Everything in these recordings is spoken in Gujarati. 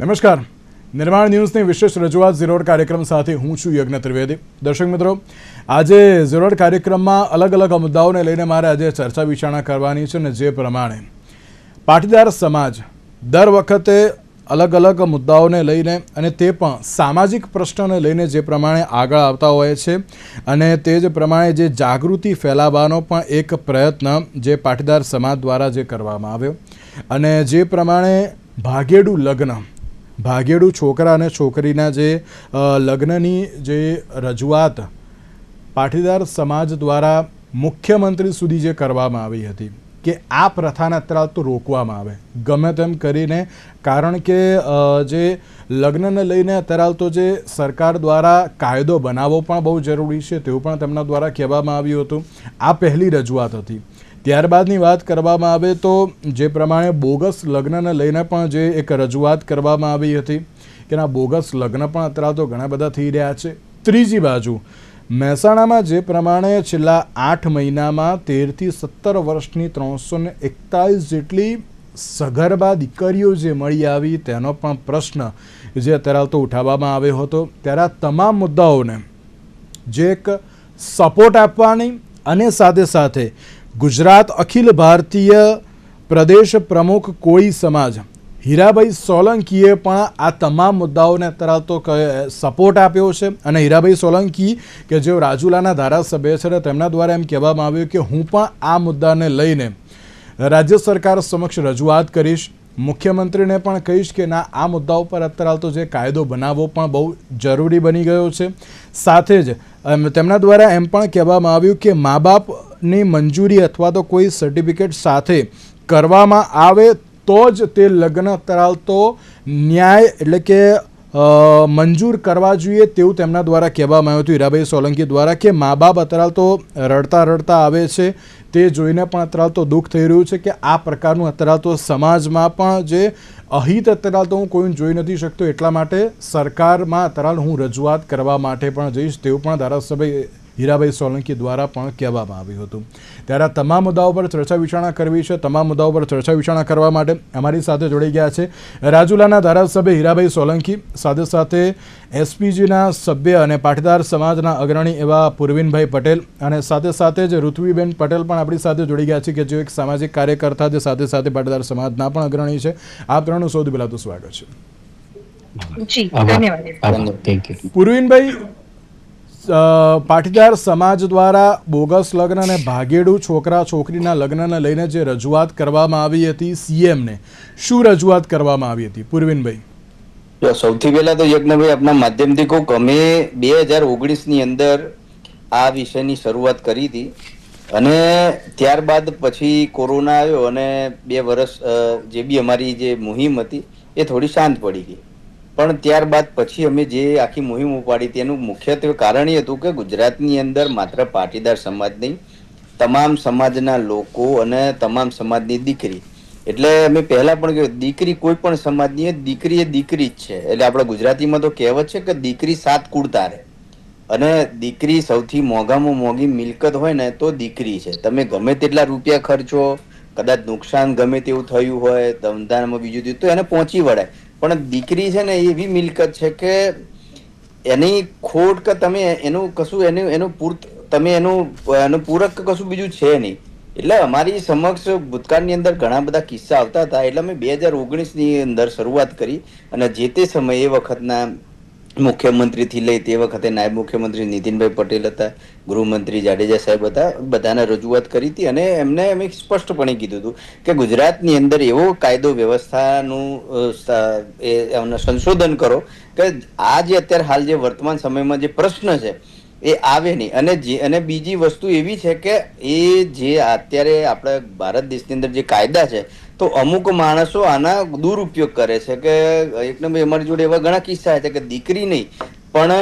નમસ્કાર. નિર્માણ ન્યૂઝની વિશેષ રજૂઆત ઝીરોડ કાર્યક્રમ સાથે હું છું યજ્ઞ ત્રિવેદી. દર્શક મિત્રો, આજે ઝીરોડ કાર્યક્રમમાં અલગ અલગ મુદ્દાઓને લઈને મારે આજે ચર્ચા વિચારણા કરવાની છે અને જે પ્રમાણે પાટીદાર સમાજ દર વખતે અલગ અલગ મુદ્દાઓને લઈને અને તે પણ સામાજિક પ્રશ્નોને લઈને જે પ્રમાણે આગળ આવતા હોય છે અને તે જ પ્રમાણે જે જાગૃતિ ફેલાવવાનો પણ એક પ્રયત્ન જે પાટીદાર સમાજ દ્વારા જે કરવામાં આવ્યો અને જે પ્રમાણે ભાગેડુ લગ્ન ભાગેડુ છોકરા અને છોકરીના જે લગ્નની જે રજૂઆત પાટીદાર સમાજ દ્વારા મુખ્યમંત્રી સુધી જે કરવામાં આવી હતી કે આ પ્રથાને અત્યારે તો રોકવામાં આવે. ગમે તેમ કરીને કારણ કે જે લગ્નને લઈને અત્યારે તો જે સરકાર દ્વારા કાયદો બનાવવો પણ બહુ જરૂરી છે તેવું પણ તેમના દ્વારા કહેવામાં આવ્યું હતું. આ પહેલી રજૂઆત હતી. ત્યારબાદની વાત કરવામાં આવે તો જે પ્રમાણે બોગસ લગ્નને લઈને પણ જે એક રજૂઆત કરવામાં આવી હતી કે ના, બોગસ લગ્ન પણ અત્યારે તો ઘણા બધા થઈ રહ્યા છે. ત્રીજી બાજુ, મહેસાણામાં જે પ્રમાણે છેલ્લા આઠ મહિનામાં તેરથી સત્તર વર્ષની ત્રણસો ને એકતાલીસ જેટલી સગર્ભા દીકરીઓ જે મળી આવી તેનો પણ પ્રશ્ન જે અત્યારે તો ઉઠાવવામાં આવ્યો હતો. ત્યારે આ તમામ મુદ્દાઓને જે એક સપોર્ટ આપવાની અને સાથે સાથે ગુજરાત અખિલ ભારતીય પ્રદેશ પ્રમુખ કોળી સમાજ. હીરાભાઈ સોલંકીએ પણ આ તમામ મુદ્દાઓને અત્યારે તો સપોર્ટ આપ્યો છે. અને હીરાભાઈ સોલંકી કે જેઓ રાજુલાના ધારાસભ્ય છે ને તેમના દ્વારા એમ કહેવામાં આવ્યું કે હું પણ આ મુદ્દાને લઈને રાજ્ય સરકાર સમક્ષ રજૂઆત કરીશ. મુખ્યમંત્રીને પણ કહીશ કે ના, આ મુદ્દા ઉપર અત્યારે તો જે કાયદો બનાવવો પણ બહુ જરૂરી બની ગયો છે. સાથે જ તેમના દ્વારા એમ પણ કહેવામાં આવ્યું કે મા બાપની મંજૂરી અથવા તો કોઈ સર્ટિફિકેટ સાથે કરવામાં આવે તો જ તે લગ્ન ધરાવતો ન્યાય એટલે કે મંજૂર કરવા જોઈએ તેવું તેમના દ્વારા કહેવામાં આવ્યું હતું. હીરાભાઈ સોલંકી દ્વારા કે મા બાપ અત્યારે તો રડતા રડતા આવે છે. તે જોઈને પણ અત્યાર તો દુઃખ થઈ રહ્યું છે કે આ પ્રકારનું અત્યારે તો સમાજમાં પણ જે અહિત અત્યાર તો હું કોઈ જોઈ નથી શકતો એટલા માટે સરકારમાં અત્યારે હું રજૂઆત કરવા માટે પણ જઈશ તેવું પણ ધારાસભ્ય હીરાભાઈ સોલંકી દ્વારા પણ કહેવામાં આવ્યું હતું. ત્યારે આ તમામ મુદ્દાઓ પર ચર્ચા વિચારણા કરવી છે. તમામ મુદ્દાઓ પર ચર્ચા વિચારણા કરવા માટે અમારી સાથે જોડાઈ ગયા છે રાજુલાના ધારાસભ્ય હીરાભાઈ સોલંકી સાથે સાથે એસપીજીના સભ્ય અને પાટીદાર સમાજના અગ્રણી એવા પૂર્વિનભાઈ પટેલ અને સાથે સાથે જ ઋત્વીબેન પટેલ પણ આપણી સાથે જોડી ગયા છે કે જે એક સામાજિક કાર્યકર્તા જે સાથે સાથે પાટીદાર સમાજના પણ અગ્રણી છે. આ ત્રણનું સૌથી પહેલાં તો સ્વાગત છે. જી ધન્યવાદ. થેન્ક યુ પૂર્વિનભાઈ પાટીદાર સમાજ દ્વારા બોગસ લગ્ન અને ભાગેડુ છોકરા છોકરીના લગ્નને લઈને જે રજૂઆત કરવામાં આવી હતી સીએમને, શું રજૂઆત કરવામાં આવી હતી? પૂર્વિનભાઈ. સૌથી પહેલા તો યજ્ઞભાઈ આપના માધ્યમથી કહું અમે બે હજાર ઓગણીસની અંદર આ વિષયની શરૂઆત કરી હતી અને ત્યારબાદ પછી કોરોના આવ્યો અને બે વર્ષ જે બી અમારી જે મુહિમ હતી એ થોડી શાંત પડી ગઈ. પણ ત્યારબાદ પછી અમે જે આખી મુહિમ ઉપાડી તેનું મુખ્યત્વે કારણ એ હતું કે ગુજરાતની અંદર માત્ર પાટીદાર સમાજ નહીં, તમામ સમાજના લોકો અને તમામ સમાજની દીકરી. એટલે અમે પહેલા પણ કહ્યું, દીકરી કોઈ પણ સમાજની દીકરી એ દીકરી જ છે. એટલે આપણે ગુજરાતીમાં તો કહેવત છે કે દીકરી સાત કુળ તારે અને દીકરી સૌથી મોંઘામાં મોંઘી મિલકત હોય ને, તો દીકરી છે. તમે ગમે તેટલા રૂપિયા ખર્ચો, કદાચ નુકસાન ગમે તેવું થયું હોય, ધંધામાં બીજું થયું તો એને પહોંચી વળાય. પણ દીકરી છે ને એવી મિલકત છે કે એની ખોટ કે તમે એનું કશું એનું એનું પૂર્ત તમે એનું એનું પૂરક કશું બીજું છે નહીં. એટલે અમારી સમક્ષ ભૂતકાળની અંદર ઘણા બધા કિસ્સા આવતા હતા. એટલે અમે બે હજાર ઓગણીસની અંદર શરૂઆત કરી અને જે તે સમયે વખતના મુખ્યમંત્રીથી લઈ તે વખતે નાયબ મુખ્યમંત્રી નીતિનભાઈ પટેલ હતા, ગૃહમંત્રી જાડેજા સાહેબ હતા, બધાને રજૂઆત કરી હતી અને એમને અમે સ્પષ્ટપણે કીધું હતું કે ગુજરાતની અંદર એવો કાયદો વ્યવસ્થાનું એમને સંશોધન કરો કે આ જે અત્યારે હાલ જે વર્તમાન સમયમાં જે પ્રશ્ન છે, એ આવે નહીં. અને જે, અને બીજી વસ્તુ એવી છે કે એ જે અત્યારે આપણા ભારત દેશની અંદર જે કાયદા છે તો અમુક માણસો આના દુરુપયોગ કરે છે કે એક નંબર અમારી જોડે એવા ઘણા કિસ્સા છે કે દીકરી નહીં, પણ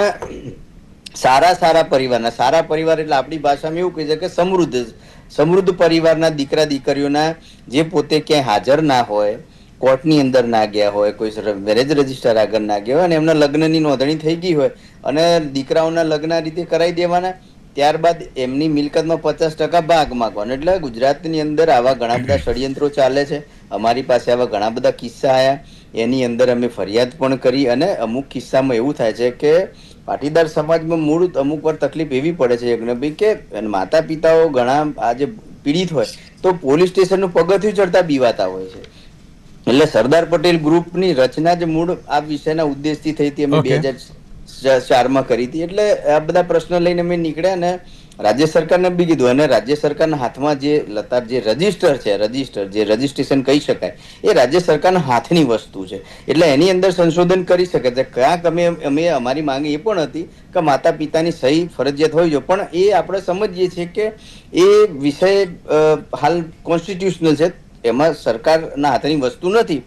સારા સારા પરિવારના, સારા પરિવાર એટલે આપણી ભાષામાં એવું કહે છે કે સમૃદ્ધ સમૃદ્ધ પરિવારના દીકરા દીકરીઓના જે પોતે ક્યાંય હાજર ના હોય, કોર્ટની અંદર ના ગયા હોય, કોઈ મેરેજ રજિસ્ટર આગળ ના ગયા હોય અને એમના લગ્નની નોંધણી થઈ ગઈ હોય અને દીકરાઓના લગ્ન રીતે કરાવી દેવાના ત્યારબાદ એમની મિલકતનો પચાસ ટકા ભાગ માગવાનો. એટલે ગુજરાતની અંદર આવા ઘણા બધા ષડયંત્રો ચાલે છે. અમારી પાસે આવા ઘણા બધા કિસ્સા આવ્યા એની અંદર અમે ફરિયાદ પણ કરી અને અમુક કિસ્સામાં એવું થાય છે કે પાટીદાર સમાજમાં મૂળ અમુક વાર તકલીફ એવી પડે છે યજ્ઞભાઈ કે માતા પિતાઓ ઘણા આજે પીડિત હોય તો પોલીસ સ્ટેશનનું પગથિયું ચડતા બીવાતા હોય છે. એટલે સરદાર પટેલ ગ્રુપની રચના જ મૂળ આ વિષયના ઉદ્દેશથી થઈ હતી અમે બે હજાર ચારમાં કરી હતી. એટલે આ બધા પ્રશ્નો લઈને અમે નીકળ્યા અને રાજ્ય સરકારને બી કીધું. અને રાજ્ય સરકારના હાથમાં જે લતાર જે રજિસ્ટર છે, રજિસ્ટર, જે રજીસ્ટ્રેશન કહી શકાય, એ રાજ્ય સરકારના હાથની વસ્તુ છે. એટલે એની અંદર સંશોધન કરી શકે છે. ક્યાંક અમે અમે અમારી માંગ એ પણ હતી કે માતા પિતાની સહી ફરજિયાત હોવી જોઈએ. પણ એ આપણે સમજીએ છીએ કે એ વિષય હાલ કોન્સ્ટિટ્યુશનલ છે. એમાં સરકારના હાથની વસ્તુ નથી.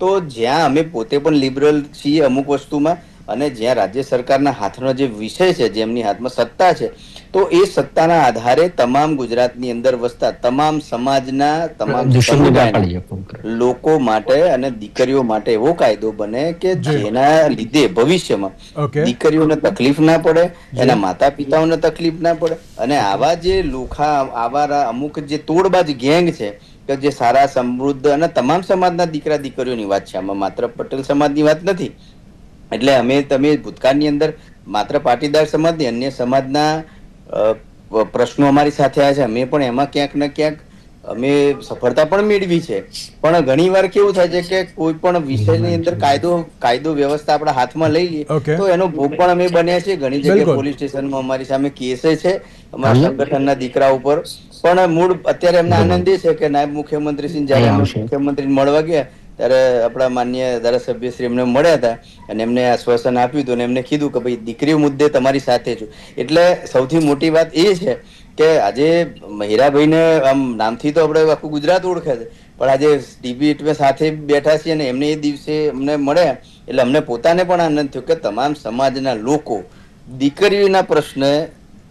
તો જ્યાં અમે પોતે પણ લિબરલ છીએ અમુક વસ્તુમાં અને જ્યાં રાજ્ય સરકારના હાથનો જે વિષય છે જેમની હાથમાં સત્તા છે તો એ સત્તાના આધારે તમામ ગુજરાતની અંદર વસતા તમામ સમાજના તમામ લોકો માટે અને દીકરીઓ માટે એવો કાયદો બને કે. જેના લીધે ભવિષ્યમાં દીકરીઓને તકલીફ ના પડે એના માતા પિતાઓને તકલીફ ના પડે અને આવા જે લોખા આવા અમુક જે તોડબાજ ગેંગ છે કે જે સારા સમૃદ્ધ અને તમામ સમાજના દીકરા દીકરીઓની વાત છે. આમાં માત્ર પટેલ સમાજની વાત નથી એટલે અમે તમે ભૂતકાળની અંદર માત્ર પાટીદાર સમાજની અન્ય સમાજના પ્રશ્નો અમારી સાથે આવ્યા છે. અમે પણ એમાં ક્યાંક ને ક્યાંક અમે સફળતા પણ મેળવી છે. પણ ઘણી વાર કેવું થાય છે કે કોઈ પણ વિષયની અંદર કાયદો કાયદો વ્યવસ્થા આપણા હાથમાં લઈ લઈએ તો એનો ભોગ પણ અમે બન્યા છીએ. ઘણી જગ્યાએ. પોલીસ સ્ટેશનમાં અમારી સામે કેસે છે. અમારા સંગઠનના દીકરા ઉપર. પણ મૂળ અત્યારે એમને આનંદ એ છે કે નાયબ મુખ્યમંત્રી સિંહ જયારે મુખ્યમંત્રી મળવા ગયા ત્યારે આપણા માન્ય ધારાસભ્ય શ્રી એમને મળ્યા હતા અને એમને આશ્વાસન આપ્યું હતું અને એમને કીધું કે ભાઈ દીકરી મુદ્દે તમારી સાથે છું. એટલે સૌથી મોટી વાત એ છે કે આજે હીરાભાઈને આમ નામથી તો આપણે આખું ગુજરાત ઓળખે છે પણ આજે ટીવી સાથે બેઠા છીએ અને એમને એ દિવસે અમને મળ્યા. એટલે અમને પોતાને પણ આનંદ થયો કે તમામ સમાજના લોકો દીકરીઓના પ્રશ્ને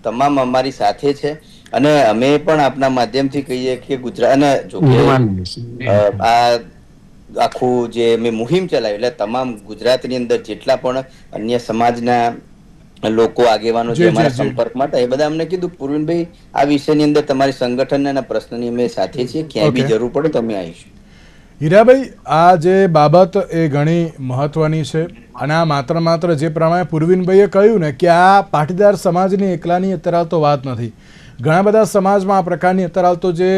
તમામ અમારી સાથે છે. અને અમે પણ આપના માધ્યમથી કહીએ કે ગુજરાત અને જો આ આખું જે મેં મુહિમ ચલાવી એટલે તમામ ગુજરાતની અંદર જેટલા પણ અન્ય સમાજના લોકો આગેવાનો જી, અમારા. સંપર્કમાં હતા એ બધા અમને કીધું પૂર્વિનભાઈ આ વિષયની અંદર તમારી સંગઠનના પ્રશ્નની અમે સાથે છીએ ક્યાંય બી જરૂર પડે તો અમે આવીશું. હીરાભાઈ આ જે બાબત એ ઘણી મહત્વની છે અને આ માત્ર માત્ર જે પ્રમાણે પૂર્વિનભાઈએ કહ્યું ને કે આ પાટીદાર સમાજની એકલાની અત્યારે તો વાત નથી. ઘણા બધા સમાજમાં આ પ્રકારની અત્યારે તો જે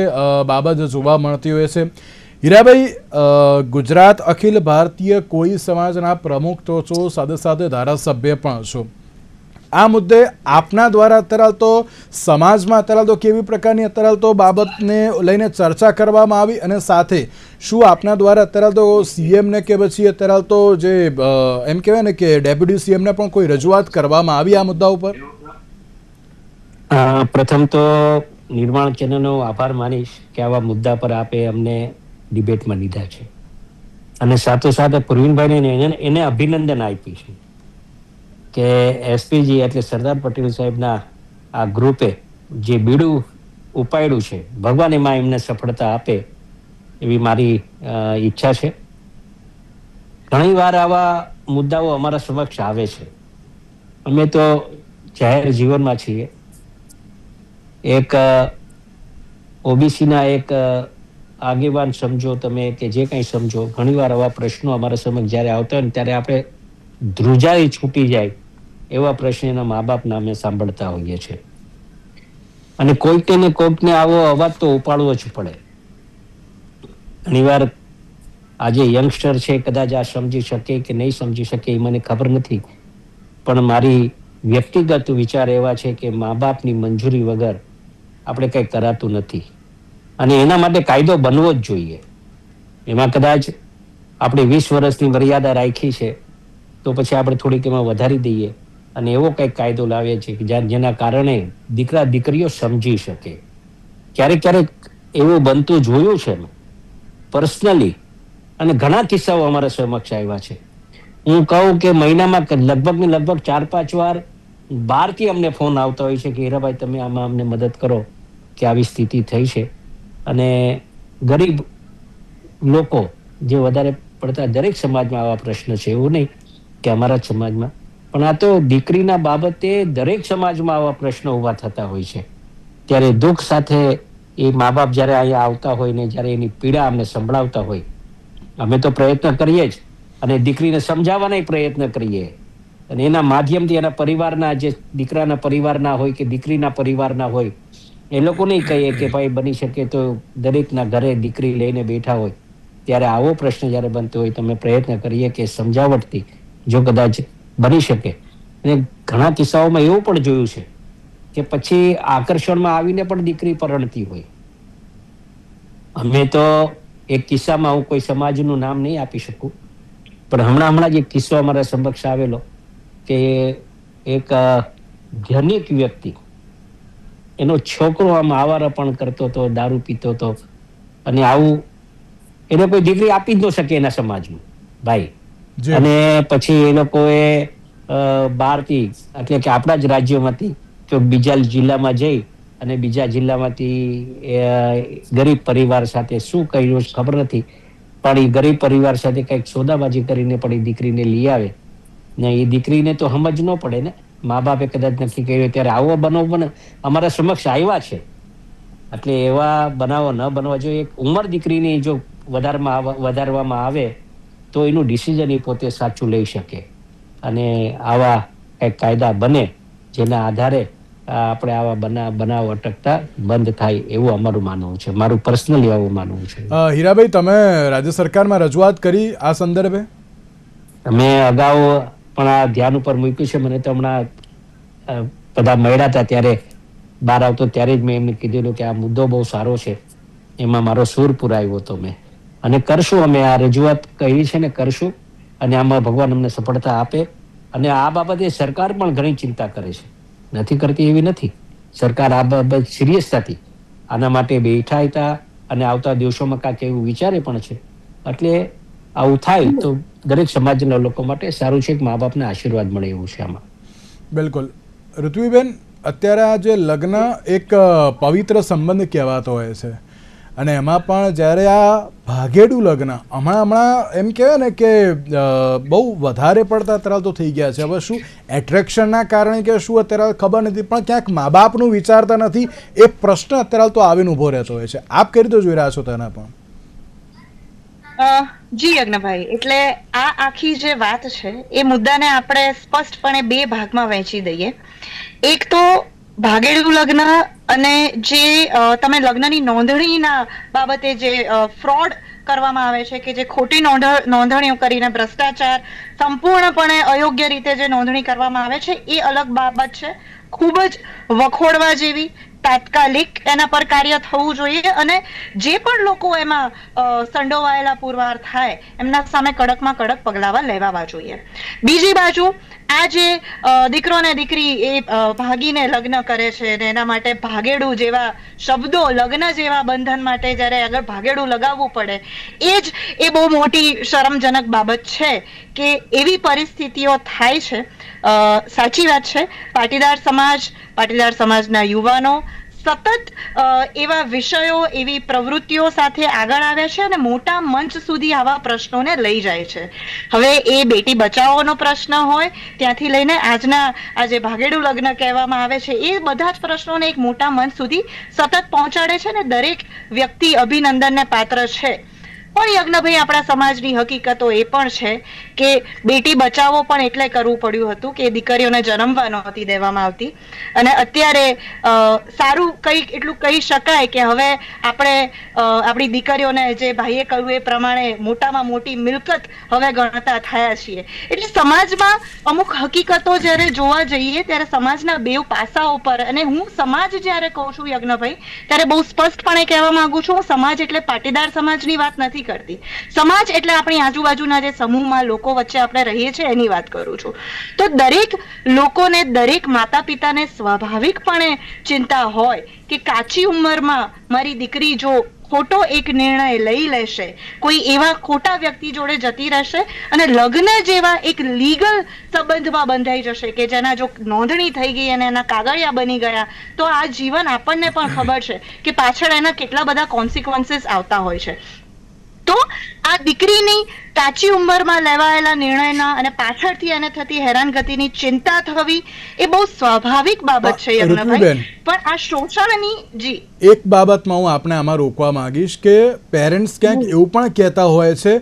બાબત જોવા મળતી હોય છે. હીરાભાઈ ગુજરાત અખિલ ભારતીય કોઈ સમાજના પ્રમુખ તો છો, સાથે સાથે ધારાસભ્ય પણ છો. આ મુદ્દે આપના દ્વારા અત્યારે તો સમાજમાં અત્યારે તો કેવી પ્રકારની અત્યારે તો બાબતને લઈને ચર્ચા કરવામાં આવી અને સાથે શું આપના દ્વારા અત્યારે તો સીએમને કે પછી અત્યારે તો જે એમ કહેવાય ને કે ડેપ્યુટી સીએમને પણ કોઈ રજૂઆત કરવામાં આવી આ મુદ્દા ઉપર? પ્રથમ તો નિર્માણ ચેનલનો આભાર માનીશ કે આવા મુદ્દા પર આપે અમને ડિબેટમાં લીધા છે. અને સાથોસાથ પ્રવીણભાઈને એને અભિનંદન આપી છે કે એસપીજી એટલે સરદાર પટેલ સાહેબના આ ગ્રુપે જે બીડું ઉપાડ્યું છે, ભગવાન એમાં એમને સફળતા આપે એવી મારી ઈચ્છા છે. ઘણીવાર આવા મુદ્દાઓ અમારા સમક્ષ આવે છે. અમે તો જાહેર જીવનમાં છીએ. એક ઓબીસીના એક આગેવાન સમજો તમે કે જે કંઈ સમજો. ઘણીવાર આવા પ્રશ્નો અમારા સમક્ષ જ્યારે આવતા હોય ને ત્યારે આપણે ધ્રુજાઈ છૂટી જાય એવા પ્રશ્ન એના મા બાપના અમે સાંભળતા હોઈએ છીએ અને કોઈકને ને કોઈકને આવો અવાજ તો ઉપાડવો જ પડે. ઘણીવાર આજે યંગસ્ટર છે, કદાચ આ સમજી શકે કે નહીં સમજી શકે એ મને ખબર નથી. પણ મારી વ્યક્તિગત વિચાર એવા છે કે મા બાપની મંજૂરી વગર આપણે કંઈ કરાતું નથી. અને એના માટે કાયદો બનવો જ જોઈએ. એમાં કદાચ આપણે વીસ વર્ષની મર્યાદા રાખી છે, તો પછી આપણે થોડીક એમાં વધારી દઈએ. અને એવો કંઈક કાયદો લાવીએ છીએ કે જેના કારણે દીકરા દીકરીઓ સમજી શકે. ક્યારેક ક્યારેક એવું બનતું જોયું છે પર્સનલી અને ઘણા કિસ્સાઓ અમારા સમક્ષ આવ્યા છે. હું કહું કે મહિનામાં લગભગ ને લગભગ ચાર પાંચ વાર બહારથી અમને ફોન આવતા હોય છે કે, હીરાભાઈ, તમે આમાં અમને મદદ કરો. કે આવી સ્થિતિ થઈ છે. અને ગરીબ લોકો જે વધારે પડતા દરેક સમાજમાં આવા પ્રશ્ન છે, એવું નહીં કે અમારા જ સમાજમાં. પણ આ તો દીકરીના બાબતે દરેક સમાજમાં આવા પ્રશ્નો ઊભા થતા હોય છે. ત્યારે દુઃખ સાથે એ મા બાપ જ્યારે અહીંયા આવતા હોય ને જ્યારે એની પીડા અમને સંભળાવતા હોય, અમે તો પ્રયત્ન કરીએ જ. અને દીકરીને સમજાવવાના પ્રયત્ન કરીએ. અને એના માધ્યમથી એના પરિવારના જે દીકરાના પરિવારના હોય કે દીકરીના પરિવારના હોય એ લોકોને કહીએ કે ભાઈ બની શકે તો દરેકના ઘરે દીકરી લઈને બેઠા હોય. ત્યારે આવો પ્રશ્ન જ્યારે બનતો હોય, તમે પ્રયત્ન કરીએ કે સમજાવટથી જો કદાચ બની શકે. અને ઘણા કિસ્સાઓમાં એવું પણ જોયું છે કે પછી આકર્ષણમાં આવીને પણ દીકરી પરણતી હોય. અમે તો એક કિસ્સામાં હું કોઈ સમાજનું નામ નહીં આપી શકું. પણ હમણાં હમણાં જ એક કિસ્સો અમારા સમક્ષ આવેલો કે એક ધનિક વ્યક્તિ એનો છોકરો આમ આવારા પણ કરતો હતો દારૂ પીતો હતો. અને આવું એને કોઈ દીકરી આપી જ ન શકે એના સમાજમાં. ભાઈ અને પછી એ લોકોએ બહારથી એટલે કે આપણા જ રાજ્યમાંથી તો બીજા જિલ્લામાં જઈ અને બીજા જિલ્લામાંથી ગરીબ પરિવાર સાથે શું કર્યું ખબર નથી. પણ એ ગરીબ પરિવાર સાથે કંઈક સોદાબાજી કરીને પણ એ દીકરીને લઈ આવે. ને એ દીકરીને તો સમજ ન પડે ને. મા બાપે કદાચ નક્કી કર્યું ત્યારે આવો બનાવ બને અમારા સમક્ષ આવ્યા છે. એટલે એવા બનાવો ન બનવા જોઈએ. એક ઉંમર દીકરીની જો વધારમાં વધારવામાં આવે તો એનું ડિસિઝન એ પોતે સાચું લઈ શકે. અને આવા કંઈક કાયદા બને જેના આધારે આપણે આવા બના બનાવ અટકતા બંધ થાય એવું અમારું માનવું છે. મારું પર્સનલી આવું માનવું છે. હીરાભાઈ તમે રાજ્ય સરકારમાં રજૂઆત કરી આ સંદર્ભે? અમે અગાઉ પણ આ ધ્યાન ઉપર મૂક્યું છે. મને તો હમણાં બધા મળ્યા હતા ત્યારે, બહાર આવતો ત્યારે જ મેં એમને કીધેલું કે આ મુદ્દો બહુ સારો છે. એમાં મારો સૂર પુરાવ્યો હતો મેં. અને કરશું અમે આ રજૂઆત કરી છે ને કરશું. અને આમાં ભગવાન અમને સફળતા આપે. અને આ બાબતે સરકાર પણ ઘણી ચિંતા કરે છે. નથી કરતી એવી નથી. સરકાર આ બાબત સિરિયસતાથી આના માટે બેઠા હતા અને આવતા દિવસોમાં કાંઈક એવું વિચારે પણ છે. એટલે આવું થાય તો દરેક સમાજના લોકો માટે સારું છે કે મા બાપને આશીર્વાદ મળે એવું છે આમાં. બિલકુલ. ઋત્વીબેન અત્યારે આ જે લગ્ન એક પવિત્ર સંબંધ કહેવાતો હોય છે. અને એમાં પણ જ્યારે આ ભાગેડું લગ્ન હમણાં હમણાં એમ કહેવાય ને કે બહુ વધારે પડતા અત્યારે તો થઈ ગયા છે. હવે શું એટ્રેક્શનના કારણે કે શું અત્યારે ખબર નથી પણ ક્યાંક મા બાપનું વિચારતા નથી એ પ્રશ્ન અત્યારે તો આવીને ઊભો રહેતો હોય છે. આપ કઈ રીતે જોઈ રહ્યા છો તેના પણ જી યજ્ઞભાઈ, એટલે આ આખી જે વાત છે, એ મુદ્દાને આપણે સ્પષ્ટપણે બે ભાગમાં વહેંચી દઈએ. એક તો ભાગેડું લગ્ન અને જે તમે લગ્નની નોંધણીના બાબતે જે ફ્રોડ કરવામાં આવે છે કે જે ખોટી નોંધ, નોંધણીઓ કરીને ભ્રષ્ટાચાર, સંપૂર્ણપણે અયોગ્ય રીતે જે નોંધણી કરવામાં આવે છે, એ અલગ બાબત છે. ખૂબ જ વખોડવા જેવી તાત્કાલિક એના પર કાર્ય થવું જોઈએ અને જે પણ લોકો એમાં સંડોવાયેલા પુરવાર થાય, એમના સામે કડકમાં કડક પગલાવા લેવાવા જોઈએ. બીજી બાજુ, આ જે દીકરો ને દીકરી એ ભાગીને લગ્ન કરે છે ને એના માટે ભાગેડું જેવા શબ્દો, લગ્ન જેવા બંધન માટે જ્યારે આગળ ભાગેડું લગાવવું પડે, એ જ એ બહુ મોટી શરમજનક બાબત છે કે એવી પરિસ્થિતિઓ થાય છે સાચી વાત છે. પાટીદાર સમાજ, પાટીદાર સમાજના યુવાનો સતત એવા વિષયો, એવી પ્રવૃત્તિઓ સાથે આગળ આવ્યા છે અને મોટા મંચ સુધી આવા પ્રશ્નોને લઈ જાય છે. હવે એ બેટી બચાવોનો પ્રશ્ન હોય, ત્યાંથી લઈને આજના, આજે ભાગેડું લગ્ન કહેવામાં આવે છે, એ બધા જ પ્રશ્નોને એક મોટા મંચ સુધી સતત પહોંચાડે છે અને દરેક વ્યક્તિ અભિનંદનને પાત્ર છે. પણ યજ્ઞભાઈ, આપણા સમાજની હકીકતો એ પણ છે કે બેટી બચાવો પણ એટલે કરવું પડ્યું હતું કે દીકરીઓને જન્મવા નહોતી દેવામાં આવતી. અને અત્યારે સારું કંઈક એટલું કહી શકાય કે હવે આપણે આપણી દીકરીઓને જે ભાઈએ કહ્યું એ પ્રમાણે મોટામાં મોટી મિલકત હવે ગણતા થયા છીએ. એટલે સમાજમાં અમુક હકીકતો જ્યારે જોવા જઈએ ત્યારે સમાજના બેવ પાસાઓ પર અને હું સમાજ જ્યારે કહું છું યજ્ઞભાઈ, ત્યારે બહુ સ્પષ્ટપણે કહેવા માંગુ છું સમાજ એટલે પાટીદાર સમાજની વાત નથી કરતી. સમાજ એટલે આપણી આજુબાજુના જે સમૂહમાં લોકો વચ્ચે આપણે રહીએ છીએ એની વાત કરું છું. તો દરેક લોકોને દરેક માતા પિતાને સ્વાભાવિકપણે ચિંતા હોય કે કાચી ઉંમરમાં મારી દીકરી જો ખોટો એક નિર્ણય લઈ લેશે, કોઈ એવા ખોટા વ્યક્તિ જોડે જતી રહેશે અને લગ્ન જેવા એક લીગલ સંબંધમાં બંધાઈ જશે કે જેના જો નોંધણી થઈ ગઈ અને એના કાગળિયા બની ગયા, તો આ જીવન આપણને પણ ખબર છે કે પાછળ એના કેટલા બધા કોન્સિક્વન્સીસ આવતા હોય છે. તો આ દીકરીની કાચી ઉંમરમાં લેવાયેલા નિર્ણયના અને પાછળથી એને થતી હેરાનગતિની ચિંતા થવી એ બહુ સ્વાભાવિક બાબત છે યજ્ઞભાઈ પણ આ શોષણની જી. એક બાબતમાં હું આપણે આમાં રોકવા માંગીશ કે પેરેન્ટ્સ ક્યાંક એવું પણ કહેતા હોય છે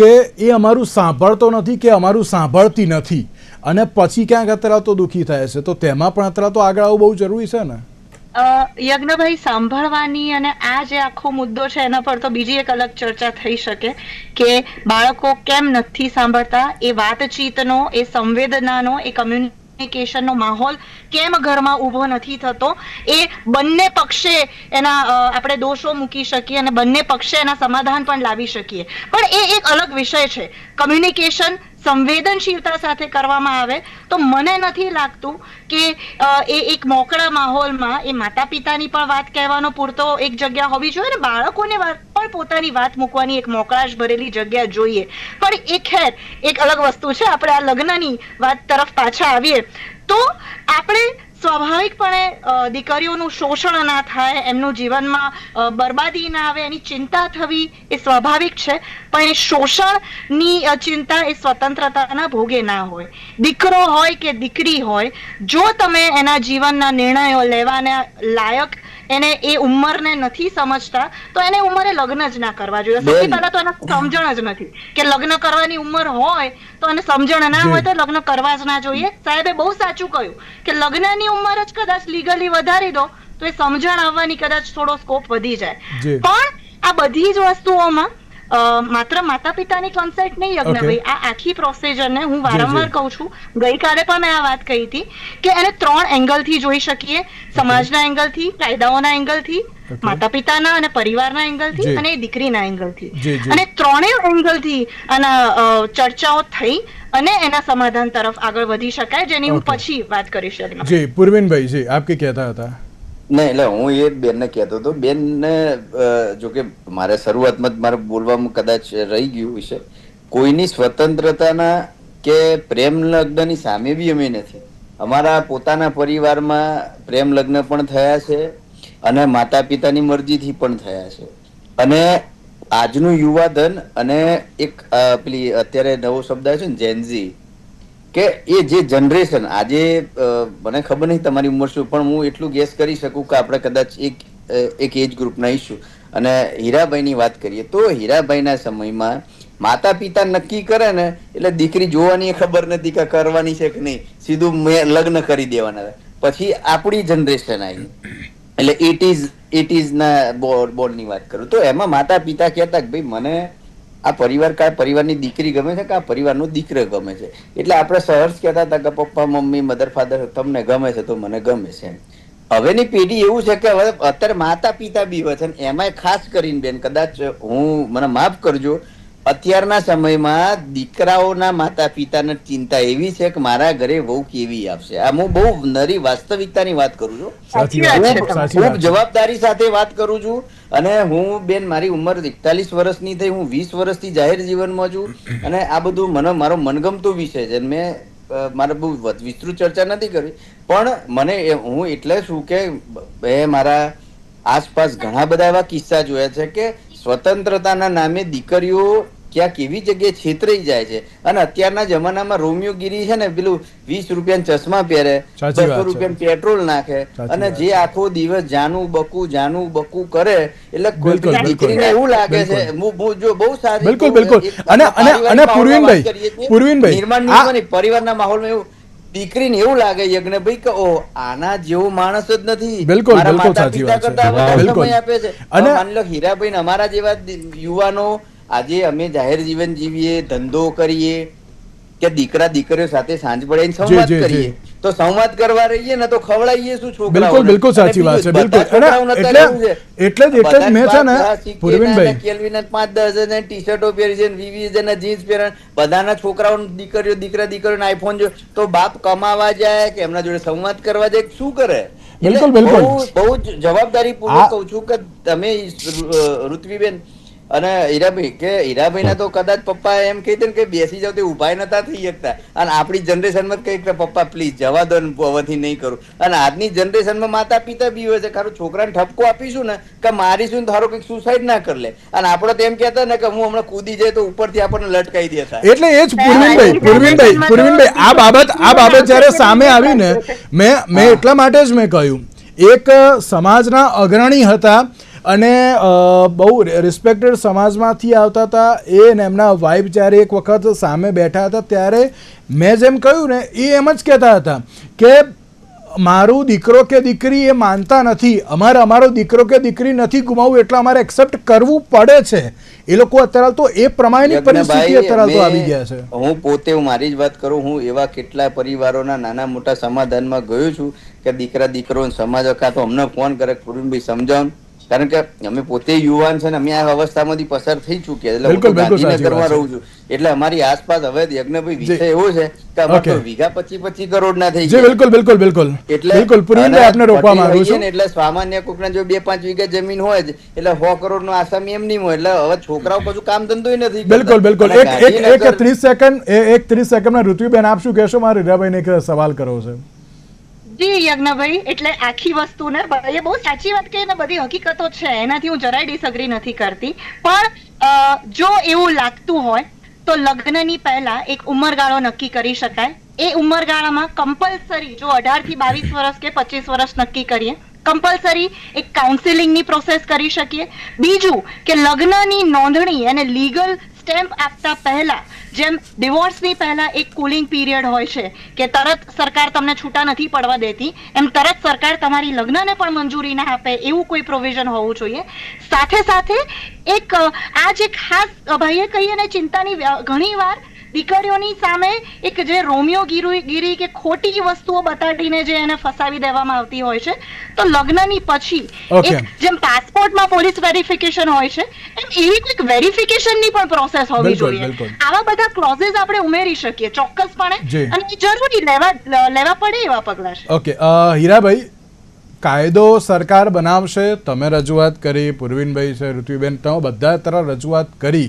કે એ અમારું સાંભળતો નથી કે અમારું સાંભળતી નથી. અને પછી ક્યાંક અત્યારે તો દુઃખી થાય છે. તો તેમાં પણ અત્યારે તો આગળ આવવું બહુ જરૂરી છે ને? યજ્ઞભાઈ સાંભળવાની અને આ જે આખો મુદ્દો છે એના પર તો બીજી એક અલગ ચર્ચા થઈ શકે કે બાળકો કેમ નથી સાંભળતા? એ વાતચીતનો, એ સંવેદનાનો, એ કમ્યુનિકેશનનો માહોલ કેમ ઘરમાં ઊભો નથી થતો? એ બંને પક્ષે એના આપણે દોષો મૂકી શકીએ અને બંને પક્ષે એના સમાધાન પણ લાવી શકીએ. પણ એ એક અલગ વિષય છે. કમ્યુનિકેશન સંવેદનશીલતા સાથે કરવામાં આવે, તો મને નથી લાગતું કે એ એક મોકળા માહોલમાં એ માતા પિતાની પણ વાત કહેવાનો પૂરતો એક જગ્યા હોવી જોઈએ અને બાળકોને પણ પોતાની વાત મૂકવાની એક મોકળાશ ભરેલી જગ્યા જોઈએ. પણ એ ખેર, એક અલગ વસ્તુ છે, આપણે આ લગ્નની વાત તરફ પાછા આવીએ. તો આપણે સ્વાભાવિકપણે દીકરીઓનું શોષણ ના થાય, એમનું જીવનમાં બરબાદી ના આવે, એની ચિંતા થવી એ સ્વાભાવિક છે, પણ એ શોષણની ચિંતા એ સ્વતંત્રતાના ભોગે ના હોય. દીકરો હોય કે દીકરી હોય, જો તમે એના જીવનના નિર્ણયો લેવાના લાયક એને એ ઉંમરને નથી સમજતા તો એને ઉંમરે લગ્ન જ ના કરવા જોઈએ. સૌથી પહેલા તો એને સમજણ જ નથી કે લગ્ન કરવાની ઉંમર હોય તો એને સમજણ ના હોય તો લગ્ન કરવા જ ના જોઈએ. સાહેબે બહુ સાચું કહ્યું કે લગ્નની ઉંમર જ કદાચ લીગલી વધારી દો તો એ સમજણ આવવાની કદાચ થોડો સ્કોપ વધી જાય. પણ આ બધી જ વસ્તુઓમાં માત્ર માતા પિતાની કન્સલ્ટ નહીં યજ્ઞભાઈ. આ આખી પ્રોસિજરને હું વારંવાર. કહું છું. ગઈકાલે પણ મેં આ વાત કહી હતી કે એને ત્રણ એંગલથી જોઈ શકીએ. સમાજના એંગલથી કાયદાઓના એંગલથી થી માતા પિતાના અને પરિવારના એંગલથી થી અને દીકરીના એંગલથી જી, જી. અને ત્રણેય એંગલથી આના ચર્ચાઓ થઈ અને એના સમાધાન તરફ આગળ વધી શકાય જેની હું પછી વાત કરીશ. જી પૂર્વિનભાઈ જી આપ કે કહેતા હતા? નહીં, એટલે હું એ બેનને કહેતો હતો, બેનને જોકે મારે શરૂઆતમાં જ મારે બોલવામાં કદાચ રહી ગયું હશે. કોઈની સ્વતંત્રતાના કે પ્રેમ લગ્નની સામે બી અમે નથી. અમારા પોતાના પરિવારમાં પ્રેમ લગ્ન પણ થયા છે અને માતા પિતાની મરજીથી પણ થયા છે. અને આજનું યુવાધન અને એક પેલી અત્યારે નવો શબ્દ છે ને જેનઝી કે એ જે જનરેશન આજે મને ખબર નહીં તમારી ઉંમર શું, પણ હું એટલું ગેસ કરી શકું કે આપણે કદાચ એક એક એજ ગ્રુપના ઈશું. અને હીરાભાઈની વાત કરીએ તો હીરાભાઈના સમયમાં માતા પિતા નક્કી કરે ને, એટલે દીકરી જોવાની ખબર નથી કે કરવાની છે કે નહીં. સીધું મેં, લગ્ન કરી દેવાના પછી આપણી જનરેશન આવી. એટલે એટીઝ એટીઝના બોર્ડની વાત કરું તો એમાં માતા પિતા કહેતા કે ભાઈ, મને આ પરિવાર કા પરિવારની દીકરી ગમે છે કે આ પરિવારનો દીકરો ગમે છે? એટલે આપણે સહર્ષ કહેતા હતા કે પપ્પા, મમ્મી, મધર, ફાધર તમને ગમે છે તો મને ગમે છે હવેની પેઢી એવું છે કે હવે અત્યારે માતા પિતા બી છે એમાંય ખાસ કરીને બેન, કદાચ હું, મને માફ કરજો અત્યારના સમયમાં દીકરાઓના માતા પિતાને ચિંતા એવી છે કે મારા ઘરે વહુ કેવી આવશે? આ હું બહુ નરી વાસ્તવિકતાની વાત કરું છું. છે છે ખૂબ જવાબદારી સાથે વાત કરું છું અને હું બેન મારી ઉંમર એકતાલીસ વર્ષની થઈ હું વીસ વર્ષથી જાહેર જીવનમાં છું અને આ બધું મને મારો મનગમતો વિષય છે. મેં મારે બહુ વિસ્તૃત ચર્ચા નથી કરી પણ મને હું એટલે શું કે બે મારા આસપાસ ઘણા બધા એવા કિસ્સા જોયા છે કે સ્વતંત્રતાના નામે દીકરીઓ ક્યાંક એવી જગ્યાએ છેતરાઈ જાય છે અને અત્યારના જમાનામાં રોમિયોગીરી છે ને પેલું વીસ રૂપિયા ચશ્મા પહેરે બસો રૂપિયા પેટ્રોલ નાખે અને જે આખો દિવસ જાનું બકું જાનું બકું કરે એટલે કોઈ. દીકરીને એવું લાગે છે. હું- જો બહુ સારી બિલકુલ, બિલકુલ. અને- અને- અને પૂર્વિનભાઈ, નિર્માણ પરિવારના માહોલમાં એવું દીકરીને એવું લાગે યજ્ઞભાઈ કે ઓ આના જેવો માણસ જ નથી બિલકુલ, બિલકુલ સાચી વાત છે. બિલકુલ. આપે છે અને- અને માની લો હીરાભાઈ અમારા જેવા યુવાનો આજે અમે જાહેર જીવન જીવીએ ધંધો કરીએ કે દીકરા દીકરીઓ સાથે સાંજ પડે સંવાદ કરીએ. તો સંવાદ કરવા રહીએ ને તો ખવડાવીએ શું છોકરા બિલકુલ બિલકુલ સાચી વાત છે બિલકુલ. એટલે. એટલે જ એટલે જ મેં છે ને પૂર્વિનભાઈ. કેલ્વિન પાંચ દસ હજાર ટી શર્ટો પહેરી છે વીવી હજાર જીન્સ પહેરે બધાના છોકરાઓ દીકરીઓ દીકરા દીકરીઓને આઈફોન જો તો બાપ કમાવા જાય કે એમના જોડે સંવાદ કરવા જાય શું કરે? બિલકુલ, બિલકુલ. બહુ જવાબદારી પૂર્વક કહું છું કે તમે ઋત્વીબેન અને હીરાભાઈ, કે હીરાભાઈ તો કદાચ પપ્પા એમ કહી દે કે બેસી જાવ તે ઊભા નતા થઈ શકતા. અને આપણી જનરેશનમાં કઈ કે પપ્પા, પ્લીઝ, જવા દો ને હવેથી નહીં કરું. અને આજની જનરેશનમાં માતા પિતા બી હોય છે. ખરું, છોકરાને ઠપકો આપીશું ને કે મારીશું ને ધારો કંઈક સુસાઇડ ના કરી લે. અને આપણે તો એમ કહેતા ને કે હું હમણાં કૂદી જાય તો ઉપરથી આપણને લટકાઈ દેતા. એટલે એ જ પૂર્વિનભાઈ પૂર્વિનભાઈ પૂર્વિનભાઈ આ બાબત આ બાબત જ્યારે સામે આવીને મેં મેં એટલા માટે જ મેં કહ્યું. એક સમાજના અગ્રણી હતા અને બહુ રિસ્પેક્ટેડ સમાજમાંથી આવતા હતા. એ ને એમના વાઇફ જ્યારે એક વખત સામે બેઠા હતા ત્યારે મેં જેમ કહ્યું ને એ એમ જ કહેતા હતા કે મારું દીકરો કે દીકરી એ માનતા નથી. અમારે અમારો દીકરો કે દીકરી નથી ગુમાવવું એટલે અમારે એક્સેપ્ટ કરવું પડે છે. એ લોકો અત્યારે તો એ પ્રમાણેની પરિસ્થિતિ અત્યારે તો આવી ગયા છે. હું પોતે હું મારી જ વાત કરું હું એવા કેટલા પરિવારોના નાના મોટા સમાધાનમાં ગયો છું કે દીકરા દીકરો સમાજ કાં તો અમને ફોન કરે કુટુંબી સમજાવો. કારણ કે અમે પોતે યુવાન છે ને અમે આ અવસ્થામાંથી પસાર થઈ ચૂક્યા એટલે હું ગાંધીનગરમાં રહું છું. એટલે અમારી આસપાસ હવે યજ્ઞભાઈ વિષય એવો છે કે અમારે તો વીઘા પચી પચી કરોડ ના થઈ જી બિલકુલ બિલકુલ બિલકુલ. એટલે બિલકુલ પૂર્વિનભાઈ આપને રોકવા માંગુ છું. એટલે સામાન્ય કોકના જો બે પાંચ વીઘા જમીન હોય જ એટલે 100 કરોડ નો આસામી એમ નહીં હોય એટલે હવે છોકરાઓ કશું કામ ધંધો નથી બિલકુલ બિલકુલ. એક એક એક ગાંધીનગર- ત્રીસ સેકન્ડ એ એક ત્રીસ સેકન્ડમાં ઋતુબેન આપ શું કહેશો? મારે હીરાભાઈને એક સવાલ કરવો છે. જી, યજ્ઞભાઈ, એટલે આખી વસ્તુને એ બહુ સાચી વાત કહી ને બધી હકીકતો છે, એનાથી હું જરાય ડિસઅગ્રી નથી કરતી. પણ જો એવું લાગતું હોય, તો લગ્નની પહેલા એક ઉંમરગાળો નક્કી કરી શકાય. એ ઉંમરગાળામાં કમ્પલસરી જો અઢારથી બાવીસ વર્ષ કે પચીસ વર્ષ નક્કી કરીએ કમ્પલસરી એક કાઉન્સિલિંગની પ્રોસેસ કરી શકીએ. બીજું કે લગ્નની નોંધણી અને લીગલ સ્ટેમ્પ આપતા પહેલા જેમ ડિવોર્સની પહેલા એક કુલિંગ પીરિયડ હોય છે કે તરત સરકાર તમને છૂટા નથી પડવા દેતી, એમ તરત સરકાર તમારી લગ્નને પણ મંજૂરી ના આપે એવું કોઈ પ્રોવિઝન હોવું જોઈએ. સાથે સાથે એક આ જે ખાસ ભાઈએ કહીએ ને ચિંતાની ઘણીવાર દીકરીઓની સામે એક જે રોમિયો ગીરી ગીરી કે ખોટી વસ્તુઓ બતાડીને જે એને ફસાવી દેવામાં આવતી હોય છે તો લગ્નની પછી એક જેમ પાસપોર્ટમાં પોલીસ વેરિફિકેશન હોય છે એમ એવી કોઈક વેરિફિકેશનની પણ પ્રોસેસ હોવી જોઈએ. આવા બધા ક્લોઝેસ આપણે ઉમેરી શકીએ ચોક્કસપણે. અને જરૂરી લેવા લેવા પડે એવા પગલાં છે. ઓકે હીરાભાઈ કાયદો સરકાર બનાવશે તમે રજૂઆત કરી પૂર્વીનભાઈ છે ઋત્વિબેન તમે બધા તરફ રજૂઆત કરી.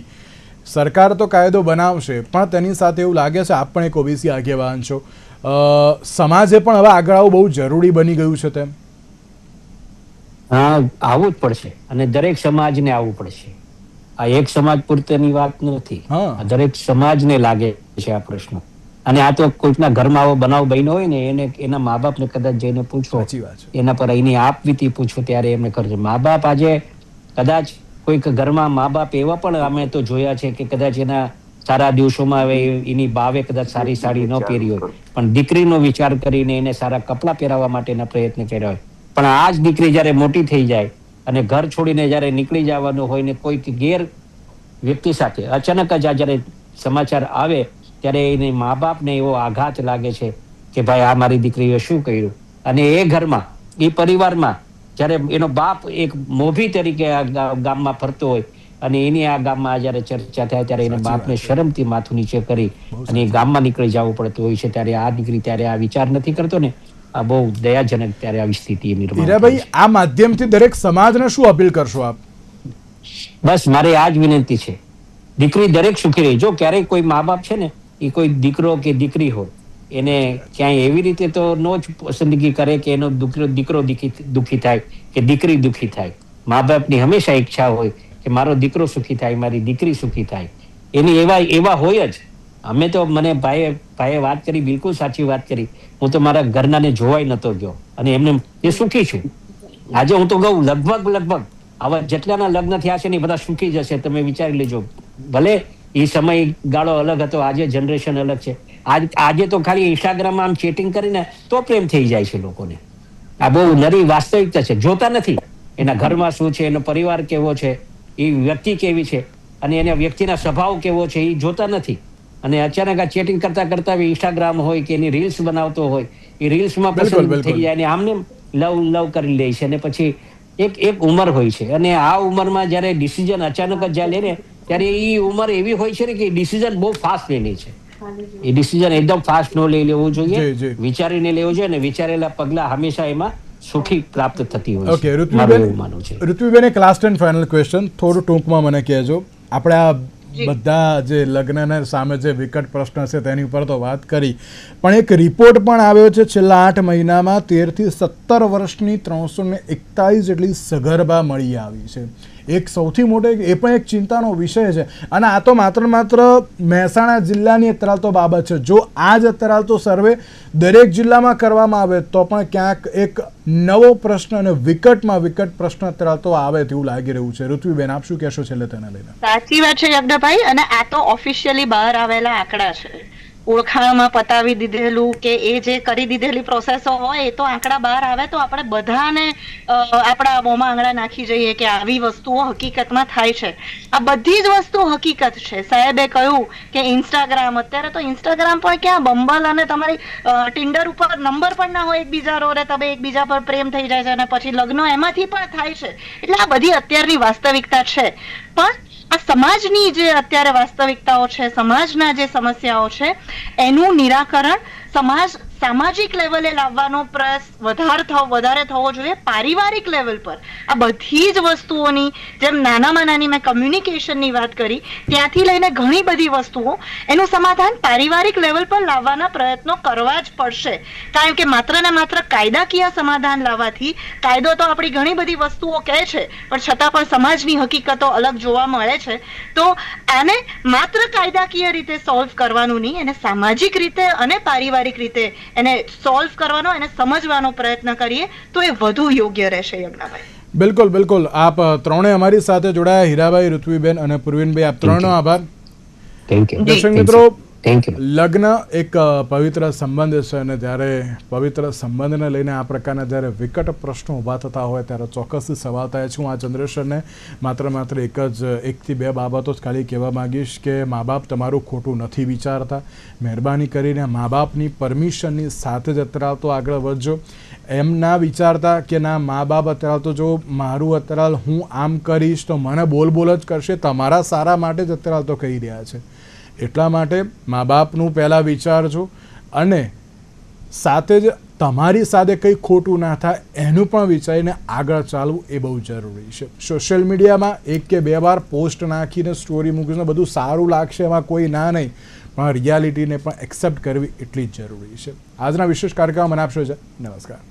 સરકાર તો કાયદો બનાવશે પણ તેની સાથે એવું લાગે છે આપ પણ એક ઓબીસી આગેવાન છો. અ, સમાજે પણ હવે આગળ આવવું બહુ જરૂરી બની ગયું છે તેમ? હા આવવું જ પડશે અને દરેક સમાજને આવવું પડશે. આ એક સમાજ પૂરતેની વાત નથી. દરેક સમાજને લાગે છે આ પ્રશ્ન. અને આ તો કોઈકના ઘરમાં આવો બનાવ બન્યો હોય ને એને એના મા બાપને કદાચ જઈને પૂછો. એના પર એની આપવીતી પૂછો ત્યારે એમને કરજો. મા બાપ આજે કદાચ કોઈક ઘરમાં મા બાપ એવા પણ અમે તો જોયા છે કે કદાચ એના સારા દિવસોમાં હવે એની બાવે કદાચ સારી સાડી ન પહેરી હોય. પણ દીકરીનો વિચાર કરીને એને સારા કપડાં પહેરાવવા માટેના પ્રયત્ન કર્યા હોય. પણ આ જ દીકરી જ્યારે મોટી થઈ જાય અને ઘર છોડીને જ્યારે નીકળી જવાનું હોય ને કોઈક ગેર વ્યક્તિ સાથે અચાનક જ આ જ્યારે સમાચાર આવે ત્યારે એને મા બાપને એવો આઘાત લાગે છે કે ભાઈ આ મારી દીકરીએ શું કર્યું? અને એ ઘરમાં એ પરિવારમાં જ્યારે એનો બાપ એક મોભી તરીકે આ ગામમાં ફરતો હોય અને એની આ ગામમાં જ્યારે ચર્ચા થાય ત્યારે એને બાપને શરમથી માથું નીચે કરી અને ગામમાં નીકળી જવું પડતું હોય છે ત્યારે આ દીકરી ત્યારે આ વિચાર નથી કરતો ને. આ બહુ દયાજનક ત્યારે આવી સ્થિતિ નિર્માણ હીરાભાઈ આ માધ્યમથી દરેક સમાજને શું અપીલ કરશો આપ? બસ મારે આ જ વિનંતી છે. દીકરી દરેક સુખી રહી. જો ક્યારેય કોઈ મા બાપ છે ને એ કોઈ દીકરો કે દીકરી હોય એને ક્યાંય એવી રીતે તો નો જ પસંદગી કરે કે એનો દીકરો દીકરો દુઃખી થાય કે દીકરી દુખી થાય. મા બાપની હંમેશા ઈચ્છા હોય કે મારો દીકરો સુખી થાય, મારી દીકરી સુખી થાય. એની એવા એવા હોય જ. અમે તો મને ભાઈએ ભાઈએ વાત કરી, બિલકુલ સાચી વાત કરી. હું તો મારા ઘરનાને જોવાય નતો ગયો અને એમને એ સુખી છું. આજે હું તો કહું લગભગ લગભગ. આવા જેટલાના લગ્ન થયા છે ને બધા સુખી જશે. તમે વિચારી લેજો. ભલે એ સમય ગાળો અલગ હતો, આજે જનરેશન અલગ છે. આજ તો ખાલી ઇન્સ્ટાગ્રામમાં આમ ચેટિંગ કરીને તો પ્રેમ થઈ જાય છે લોકોને. આ બહુ નરી વાસ્તવિકતા છે. જોતા નથી. એના ઘરમાં શું છે એનો પરિવાર કેવો છે એ વ્યક્તિ કેવી છે અને એના વ્યક્તિના સ્વભાવ કેવો છે એ જોતા નથી. અને અચાનક આ ચેટિંગ કરતા કરતા ઇન્સ્ટાગ્રામ હોય કે એની રીલ્સ બનાવતો હોય એ રીલ્સમાં પસંદ થઈ જાય અને આમને લવ લવ કરી લે છે અને પછી એક એક ઉંમર હોય છે. અને આ ઉંમરમાં જ્યારે ડિસિઝન અચાનક જ જાય લે ને ત્યારે એ ઉંમર એવી હોય છે ને કે ડિસિઝન બહુ ફાસ્ટ લઈ લે છે. એ ડિસિઝન એકદમ ફાસ્ટ નો લઈ લેવું જોઈએ વિચારીને લેવું જોઈએ અને વિચારેલા પગલા હંમેશા એમાં સુખી પ્રાપ્ત થતી હોય ઓકે છે. ઋત્વિબેન એક લાસ્ટ એન્ડ ફાઇનલ ક્વેશ્ચન થોડું ટૂંકમાં મને કહેજો. આપણે આ બધા જે લગ્નના સામે જે વિકટ પ્રશ્ન છે તેની ઉપર તો વાત કરી. પણ એક રિપોર્ટ પણ આવ્યો છે છેલ્લા આઠ મહિનામાં. તેરથી સત્તર વર્ષની ત્રણસો ને એકતાલીસ જેટલી સગર્ભા મળી આવી છે. એક સૌથી મોટો એ પણ એક ચિંતાનો વિષય છે. અને આ તો માત્ર માત્ર મહેસાણા જિલ્લાની અત્યાર તો બાબત છે. જો આ જ અત્યાર તો સર્વે દરેક જિલ્લામાં કરવામાં આવે તો પણ ક્યાંક એક નવો પ્રશ્ન અને વિકટમાં વિકટ પ્રશ્ન અત્યાર તો આવે તેવું લાગી રહ્યું છે. ઋત્વીબેન, આપ શું કહેશો છેલ્લે તેને લઈને? સાચી વાત છે યજ્ઞભાઈ, અને આ તો ઓફિશિયલી બહાર આવેલા આંકડા છે. ઓળખાણમાં પતાવી દીધેલું કે એ જે કરી દીધેલી પ્રોસેસો હોય, એ તો આંકડા બહાર આવે તો આપણે બધાને આપણા મોંમાં આંગળા નાખી જઈએ કે આવી વસ્તુઓ હકીકતમાં થાય છે. આ બધી જ વસ્તુ હકીકત છે. સાહેબે કહ્યું કે ઇન્સ્ટાગ્રામ અત્યારે તો ઇન્સ્ટાગ્રામ પણ ક્યાં બંબલ અને તમારી ટિન્ડર ઉપર નંબર પણ ના હોય એકબીજા રોરે તમે એકબીજા પર પ્રેમ થઈ જાય છે અને પછી લગ્ન એમાંથી પણ થાય છે. એટલે આ બધી અત્યારની વાસ્તવિકતા છે. પણ આ સમાજની જે અત્યારે વાસ્તવિકતાઓ છે સમાજના જે સમસ્યાઓ છે એનું નિરાકરણ સમાજ સામાજિક લેવલે લાવવાનો પ્રયાસ વધારે થવો વધારે થવો જોઈએ પારિવારિક લેવલ પર. આ બધી જ વસ્તુઓની, જેમ નાનામાં નાની મેં કમ્યુનિકેશનની વાત કરી, ત્યાંથી લઈને ઘણી બધી વસ્તુઓ, એનું સમાધાન પારિવારિક લેવલ પર લાવવાના પ્રયત્નો કરવા જ પડશે. કારણ કે માત્ર ને માત્ર કાયદાકીય સમાધાન લાવવાથી, કાયદો તો આપણી ઘણી બધી વસ્તુઓ કહે છે, પણ છતાં પણ સમાજની હકીકતો અલગ જોવા મળે છે. તો આને માત્ર કાયદાકીય રીતે સોલ્વ કરવાનું નહીં, એને સામાજિક રીતે અને પારિવારિક રીતે એને સોલ્વ કરવાનો એને સમજવાનો પ્રયત્ન કરીએ તો એ વધુ યોગ્ય રહેશે યજ્ઞાભાઈ બિલકુલ બિલકુલ. આપ ત્રણે અમારી સાથે જોડાયા. હીરાભાઈ ઋત્વીબેન અને પૂર્વીનભાઈ આપ ત્રણનો આભાર. થેન્ક યુ દર્શક મિત્રો લગ્ન એક પવિત્ર સંબંધ છે અને જ્યારે પવિત્ર સંબંધને લઈને આ પ્રકારના જ્યારે વિકટ પ્રશ્નો ઊભા થતા હોય ત્યારે ચોક્કસથી સવાલ થાય છે. હું આ જનરેશનને માત્ર માત્ર એક જ, એકથી બે બાબતો જ ખાલી કહેવા માંગીશ કે મા બાપ તમારું ખોટું નથી વિચારતા. મહેરબાની કરીને મા બાપની પરમિશનની સાથે જ અત્યારે તો આગળ વધજો. એમ ના વિચારતા કે ના મા બાપ અત્યારે તો જો મારું અત્યારે હું આમ કરીશ તો મને બોલ બોલ જ કરશે. તમારા સારા માટે જ અત્યારે તો કહી રહ્યા છે. એટલા માટે મા બાપનું પહેલાં વિચારજો અને સાથે જ તમારી સાથે કંઈ ખોટું ના થાય, એનું પણ વિચારીને આગળ ચાલવું એ બહુ જરૂરી છે. સોશિયલ મીડિયામાં એક કે બે વાર પોસ્ટ નાખીને સ્ટોરી મૂકીને બધું સારું લાગશે એમાં કોઈ ના નહીં, પણ રિયાલિટીને પણ એક્સેપ્ટ કરવી એટલી જ જરૂરી છે. આજના વિશેષ કાર્યક્રમ મને આપશો છે નમસ્કાર.